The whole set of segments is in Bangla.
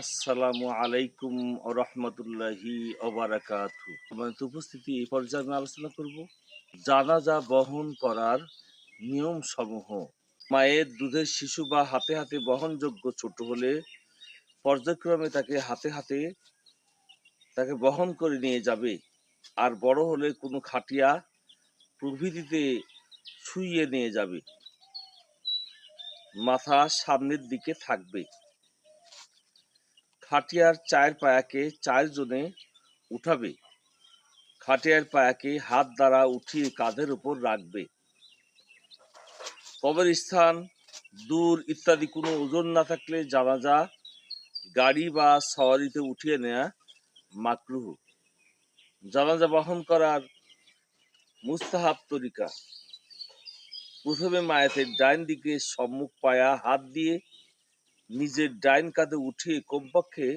আসসালামু আলাইকুম রহমতুল্লাহি তোমাদের উপস্থিতি, এই পর্যায়ে আমি আলোচনা করব জানাজা বহন করার নিয়ম সমূহ মায়ের দুধের শিশু বা হাতে হাতে বহনযোগ্য ছোট হলে পর্যায়ক্রমে তাকে হাতে হাতে তাকে বহন করে নিয়ে যাবে। আর বড় হলে কোনো খাটিয়া প্রভৃতিতে শুইয়ে নিয়ে যাবে। মাথা সামনের দিকে থাকবে। খাটিয়ার চায়ের পায়াকে চারজনে উঠাবে। খাটিয়ার পায়াকে হাত দ্বারা উঠিয়ে কাঁধের উপর রাখবে। কবর স্থান, দূর ইত্যাদি কোনো ওজন না থাকলে জানাজা, গাড়ি বা সওয়ারিতে উঠিয়ে নেয়া মাকরুহ। জানাজা বহন করার মুস্তাহাব তরিকা। প্রথমে মায়াতের ডাইন দিকে সম্মুখ পায়া হাত দিয়ে নিজের ডাইন কাঁধে উঠিয়ে কমপক্ষে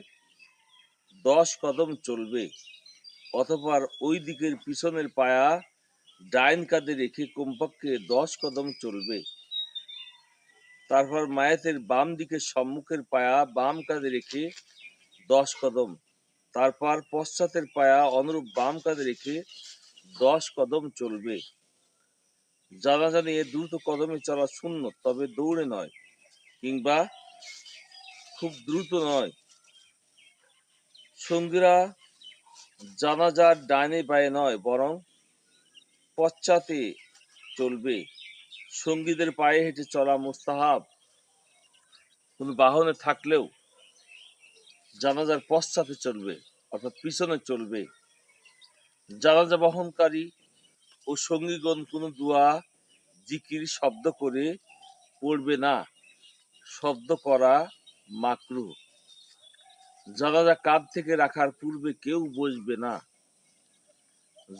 দশ কদম চলবে, অতঃপর ওই দিকের পিছনের পায়া ডাইন কাঁধে রেখে কমপক্ষে দশ কদম চলবে। তারপর মায়াতের বাম দিকের সম্মুখের পায়া বাম কাঁধে রেখে দশ কদম, তারপর পশ্চাতের পায়া অনুরূপ বাম কাঁধে রেখে দশ কদম চলবে। জানাজা নিয়ে দ্রুত কদমে চলা শূন্য, তবে দৌড়ে নয়, কিংবা খুব দ্রুত নয়। সঙ্গীরা জানাজার ডাইনে বায়ে নয়, বরং পশ্চাতে চলবে। সঙ্গীদের পায়ে হেঁটে চলা মুস্তাহাব কোনো বাহনে থাকলেও জানাজার পশ্চাতে চলবে, অর্থাৎ পিছনে চলবে। জানাজা বহনকারী ও সঙ্গীগণ কোনো দোয়া, জিকির, শব্দ করে পড়বে না। শব্দ করা মাকরু জানাজা কাঁধ থেকে রাখার পূর্বে কেউ বসবে না।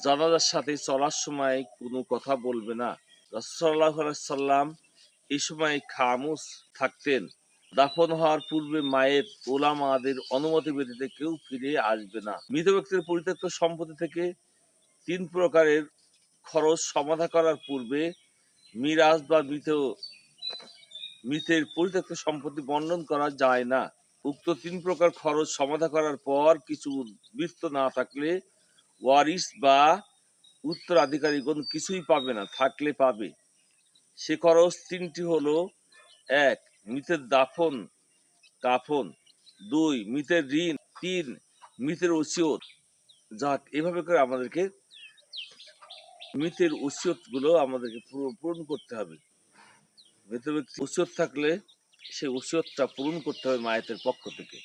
জানাজার সাথে চলার সময় কোনো কথা বলবে না। সাল্লাম এই সময় খামুস থাকতেন। দাফন হওয়ার পূর্বে মায়ের ওলামাদের অনুমতি ব্যতীত কেউ ফিরে আসবে না। মৃত ব্যক্তির পরিত্যক্ত সম্পত্তি থেকে তিন প্রকারের খরচ সমাধা করার পূর্বে মিরাজ বা মৃত মৃতের পরিত্যক্ত সম্পত্তি বন্টন করা যায় না। উক্ত তিন প্রকার খরচ সমাধা করার পর কিছু বৃত্ত না থাকলে ওয়ারিস বা উত্তরাধিকারীগণ কিছুই পাবে না, থাকলে পাবে। সে খরচ তিনটি হলো, এক মৃতের দাফন, কাফন, দুই মৃতের ঋণ, তিন মৃতের ওসিয়ত। যাক, এভাবে করে আমাদেরকে মৃতের ওসিয়তগুলো আমাদেরকে পূর- পূরণ করতে হবে। মৃত থাকলে সেই ওসিয়তটা পূরণ করতে হবে মায়েতের পক্ষ থেকে।